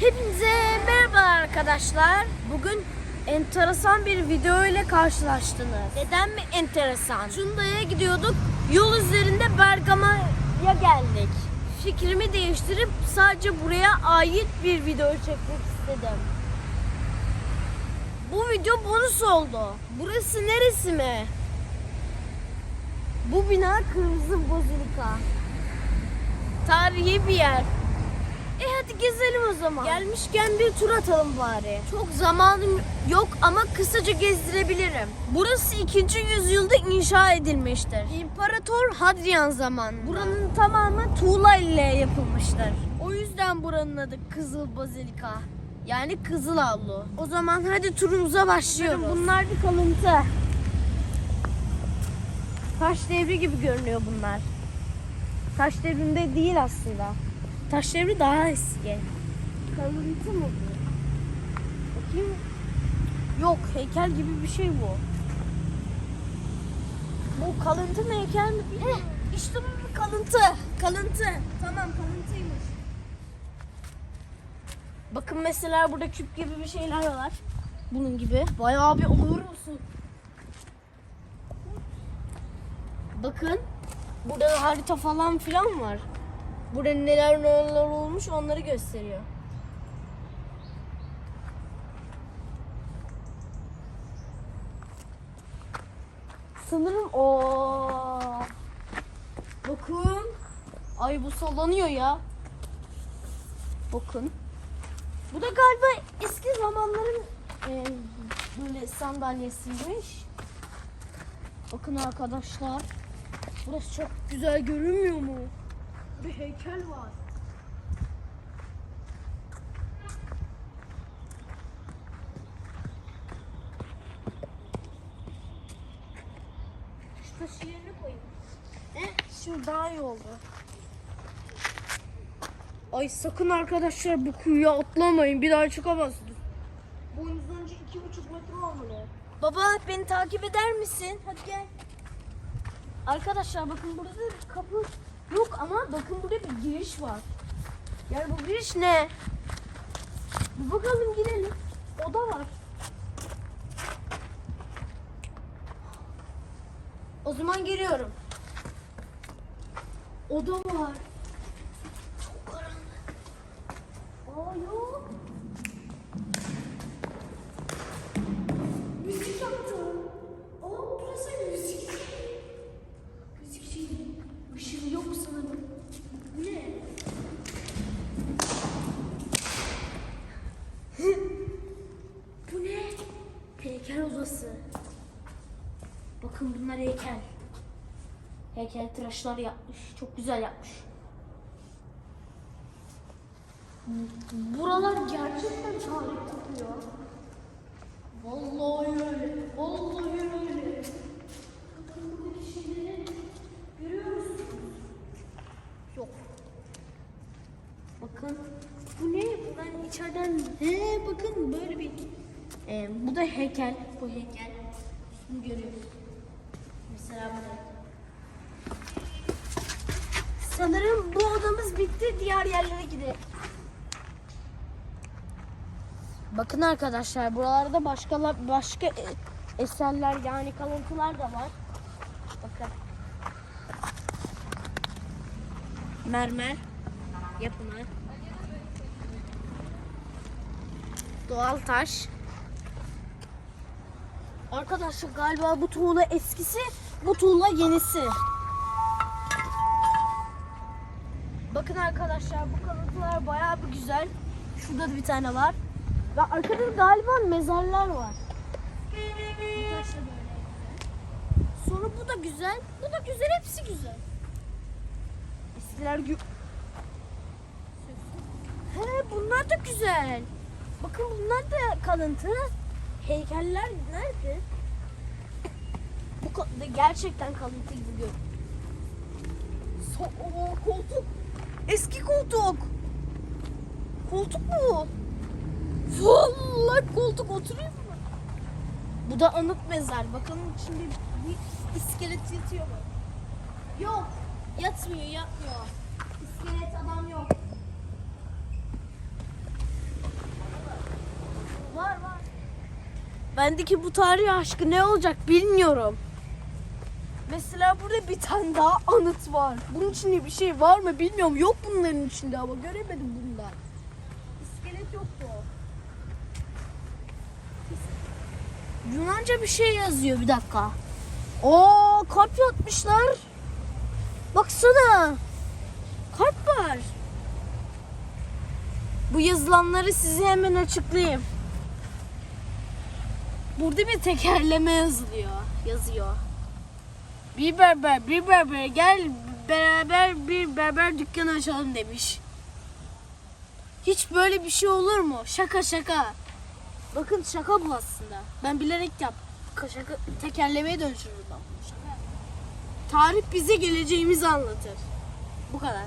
Hepinize merhaba arkadaşlar. Bugün enteresan bir video ile karşılaştınız. Neden mi enteresan? Cunda'ya gidiyorduk. Yol üzerinde Bergama'ya geldik. Fikrimi değiştirip sadece buraya ait bir video çekmek istedim. Bu video bonus oldu. Burası neresi mi? Bu bina Kırmızı Bazilika. Tarihi bir yer. E hadi gezelim o zaman. Gelmişken bir tur atalım bari. Çok zamanım yok ama kısaca gezdirebilirim. Burası 2. yüzyılda inşa edilmiştir. İmparator Hadrian zamanında. Buranın tamamı tuğla ile yapılmıştır. O yüzden buranın adı Kızıl Bazilika. Yani Kızıl Avlu. O zaman hadi turumuza başlıyoruz. Bunlar bir kalıntı. Taş devri gibi görünüyor bunlar. Taş devrinde değil aslında. Taş devri daha eski. Kalıntı mı bu? Bakayım. Yok heykel gibi bir şey bu. Bu kalıntı mı heykel mi? Heh, işte bu kalıntı. Kalıntı. Tamam kalıntıymış. Bakın mesela burada küp gibi bir şeyler var. Bunun gibi. Bayağı bir olur musun? Bakın. Burada da harita falan filan var. Burada neler neler olmuş onları gösteriyor. Sanırım o. Bakın. Ay bu sallanıyor ya. Bakın. Bu da galiba eski zamanların e, böyle sandalyesiymiş. Bakın arkadaşlar. Burası çok güzel görünmüyor mu? Bir heykel var. Şu yerine koyayım. Şimdi daha iyi oldu. Ay sakın arkadaşlar bu kuyuya atlamayın. Bir daha çıkamazsınız. Boyunuz önce iki buçuk metre olmalı. Baba beni takip eder misin? Hadi gel. Arkadaşlar bakın burada bir kapı yok ama bakın burada bir giriş var. Yani bu giriş ne? Bir bakalım girelim. Oda var. O zaman giriyorum. Oda var. Çok karanlık. Aa yok. Müzik yaptı. Aa burası müzik. Müzikçi. Işığı yok sanırım. Bu ne? Bu ne? Heykel odası. Bakın bunlar heykel. Heykel tıraşlar yapmış. Çok güzel yapmış. Buralar gerçekten tarih kokuyor. Vallahi öyle. Vallahi öyle. Buradaki şeyleri görüyor musunuz? Yok. Bakın. Bu ne? Bu ben içeriden... He bakın böyle bir... Ee, bu da heykel. Bu heykel. Bunu görüyoruz. Mesela burada. Sanırım bu odamız bitti. Diğer yerlere gidelim. Bakın arkadaşlar buralarda başka başka e- eserler yani kalıntılar da var. Bakın. Mermer yapımı. Doğal taş. Arkadaşlar galiba bu tuğla eskisi, bu tuğla yenisi. Bakın arkadaşlar bu kalıntılar bayağı bir güzel. Şurada da bir tane var. Ve arkada da galiba mezarlar var. Bu taş da böyle. Sonra bu da güzel. Bu da güzel. Hepsi güzel. Eskiler gü... He bunlar da güzel. Bakın bunlar da kalıntı. Heykeller nerede? Bu da gerçekten kalıntı gibi görünüyor. So koltuk. Eski koltuk. Koltuk mu? Vallahi koltuk oturayım mı? Bu da anıt mezar. Bakalım içinde bir iskelet yatıyor mu? Yok. Yatmıyor, yatmıyor. İskelet adam yok. Var var. Bendeki bu tarih aşkı ne olacak bilmiyorum. Mesela burada bir tane daha anıt var. Bunun içinde bir şey var mı bilmiyorum. Yok bunların içinde ama göremedim bundan. İskelet yoktu o. Yunanca bir şey yazıyor bir dakika. Oo kalp yapmışlar. Baksana. Kalp var. Bu yazılanları size hemen açıklayayım. Burada bir tekerleme yazılıyor. Yazıyor. Bir berber, bir berber gel beraber bir berber dükkanı açalım demiş. Hiç böyle bir şey olur mu? Şaka şaka. Bakın şaka bu aslında. Ben bilerek yap. Şaka, tekerlemeye ben bunu. Şaka. Tarih bize geleceğimizi anlatır. Bu kadar.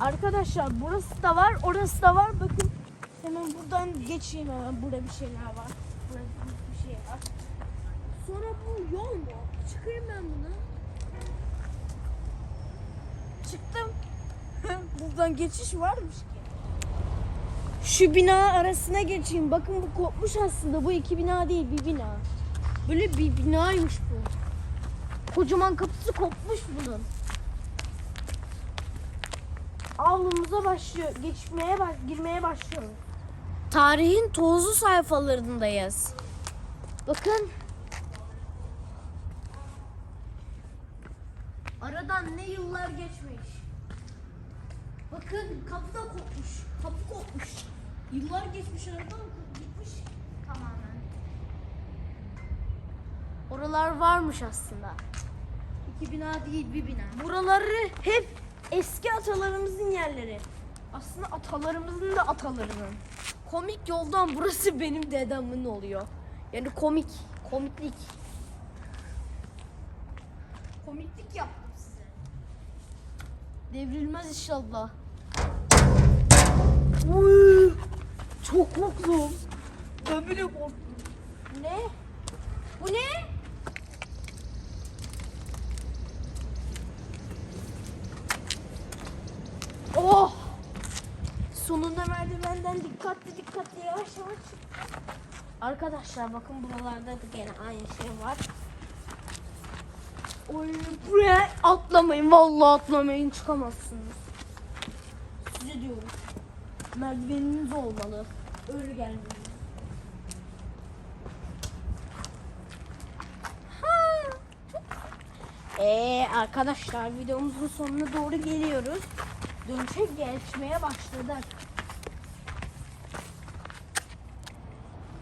Arkadaşlar burası da var, orası da var. Bakın hemen buradan geçeyim hemen. Burada bir şeyler var. Burada bir şey var. Sonra bu yol mu? Çıkayım ben buna. Çıktım. buradan geçiş varmış ki. Şu bina arasına geçeyim. Bakın bu kopmuş aslında. Bu iki bina değil, bir bina. Böyle bir binaymış bu. Kocaman kapısı kopmuş bunun. Avlumuza başlıyor. Geçmeye baş, girmeye başlıyoruz. Tarihin tozlu sayfalarındayız. Bakın. Aradan ne yıllar geçmiş. Bakın kapı da kopmuş. Kapı kopmuş. Yıllar geçmiş aradan gitmiş tamamen. Oralar varmış aslında. İki bina değil bir bina. Buraları hep eski atalarımızın yerleri. Aslında atalarımızın da atalarının. Komik yoldan burası benim dedemin oluyor. Yani komik, komiklik. Komiklik yaptım size. Devrilmez inşallah. Uy, çok korktum. Ben bile korktum. Ne? Bu ne? Oh! Sonunda merdivenden dikkatli dikkatli yavaş yavaş. Arkadaşlar bakın buralarda da gene aynı şey var. Oy buraya atlamayın. Vallahi atlamayın çıkamazsınız. Size diyorum. Merdiveniniz olmalı. Öyle gelmeyin. Ee arkadaşlar videomuzun sonuna doğru geliyoruz. Dönüşe geçmeye başladık.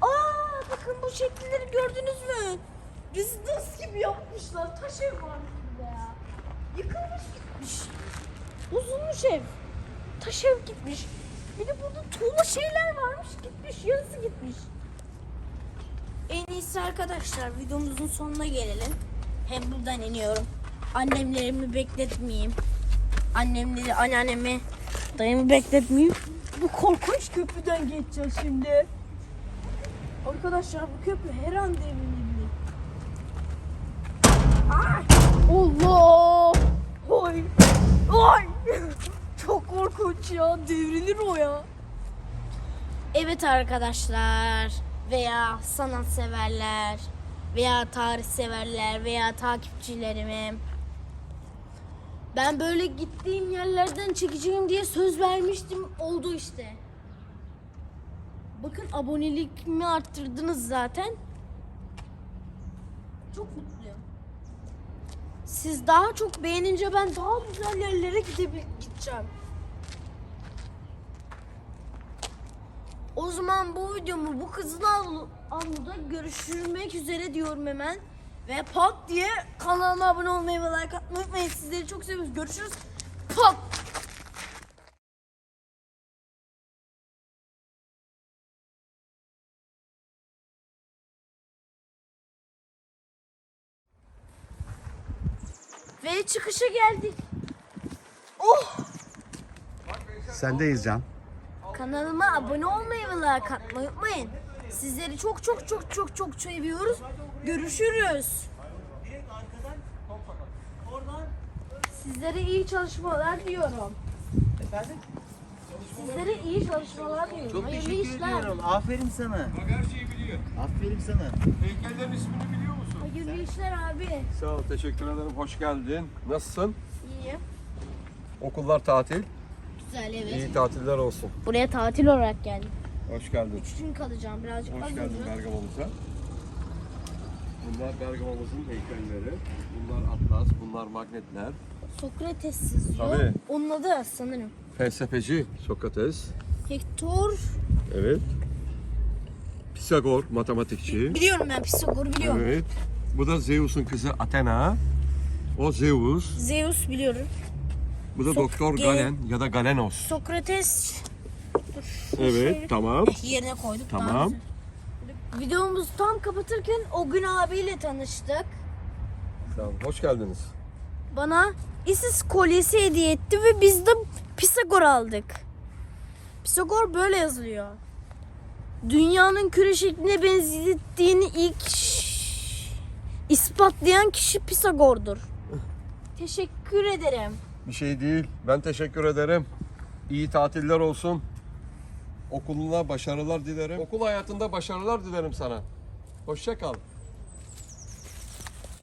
Aa bakın bu şekilleri gördünüz mü? Rezidans gibi yapmışlar. Taş ev var burada ya. Yıkılmış gitmiş. Bozulmuş ev. Taş ev gitmiş. Bir de burada tuğla şeyler varmış gitmiş. Yarısı gitmiş. En iyisi arkadaşlar videomuzun sonuna gelelim. Hem buradan iniyorum. Annemlerimi bekletmeyeyim. Annemleri, anneannemi, dayımı bekletmeyeyim. Bu korkunç köprüden geçeceğiz şimdi. Arkadaşlar bu köprü her an devrilebilir. Allah! Oy! Oy! Çok korkunç ya. Devrilir o ya. Evet arkadaşlar veya sanat severler veya tarih severler veya takipçilerimim. Ben böyle gittiğim yerlerden çekeceğim diye söz vermiştim. Oldu işte. Bakın abonelikimi arttırdınız zaten. Çok mutluyum. Siz daha çok beğenince ben daha güzel yerlere gideceğim. O zaman bu videomu bu kızıl avlu, avluda görüşmek üzere diyorum hemen. Ve pat diye kanalıma abone olmayı ve like atmayı unutmayın. Sizleri çok seviyoruz. Görüşürüz. Pat. Ve çıkışa geldik. Oh! Sendeyiz Can. Kanalıma abone olmayı ve like atmayı unutmayın. Sizleri çok çok çok çok çok seviyoruz. Görüşürüz. Sizlere iyi çalışmalar diyorum. Efendim? Sizlere iyi çalışmalar diliyorum. Çok Hayırlı teşekkür işler. ediyorum. Aferin sana. Bak her şeyi biliyor. Aferin sana. Heykellerin ismini biliyor işler abi. Sağ ol, teşekkür ederim. Hoş geldin. Nasılsın? İyi. Okullar tatil. Güzel evet. İyi tatiller olsun. Buraya tatil olarak geldim. Hoş geldin. Üç gün kalacağım birazcık Hoş az geldin olacak. Bergama'mıza. Bunlar Bergama'mızın heykelleri. Bunlar atlas, bunlar magnetler. Sokrates yazıyor. Tabii. Onun adı sanırım. Felsefeci Sokrates. Hector. Evet. Pisagor, matematikçi. Biliyorum ben Pisagor'u biliyorum. Evet. Bu da Zeus'un kızı Athena. O Zeus. Zeus biliyorum. Bu da Sok- Doktor Ge- Galen ya da Galenos. Sokrates. Dur, şu Evet, tamam. Yerine koyduk. daha Tamam. güzel. Videomuzu tam kapatırken o gün abiyle tanıştık. Tamam. Hoş geldiniz. Bana Isis kolyesi hediye etti ve biz de Pisagor aldık. Pisagor böyle yazılıyor. Dünyanın küre şekline benzettiğini ilk ispatlayan kişi Pisagor'dur. Teşekkür ederim. Bir şey değil. Ben teşekkür ederim. İyi tatiller olsun. Okuluna başarılar dilerim. Okul hayatında başarılar dilerim sana. Hoşça kal.